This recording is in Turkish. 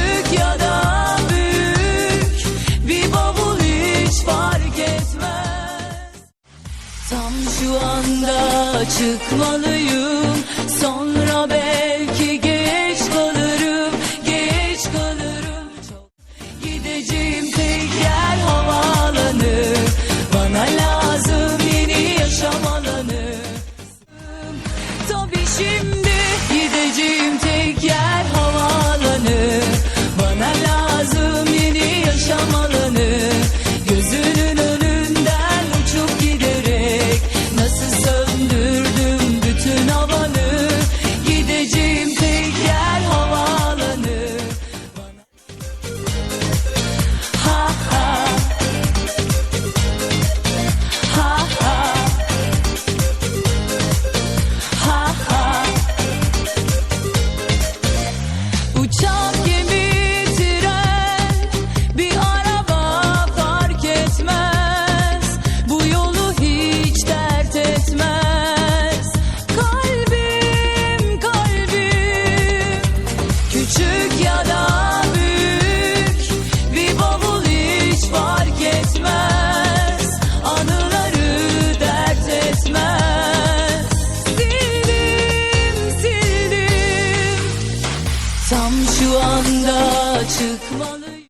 küçük ya da büyük bir bavul hiç fark etmez. Tam şu anda çıkmalıyım sonra belki geç kalırım geç kalırım çok. Gideceğim tek yer havaalanı bana lazım yeni yaşam alanı. Tabii şimdi Tam şu anda çıkmalı.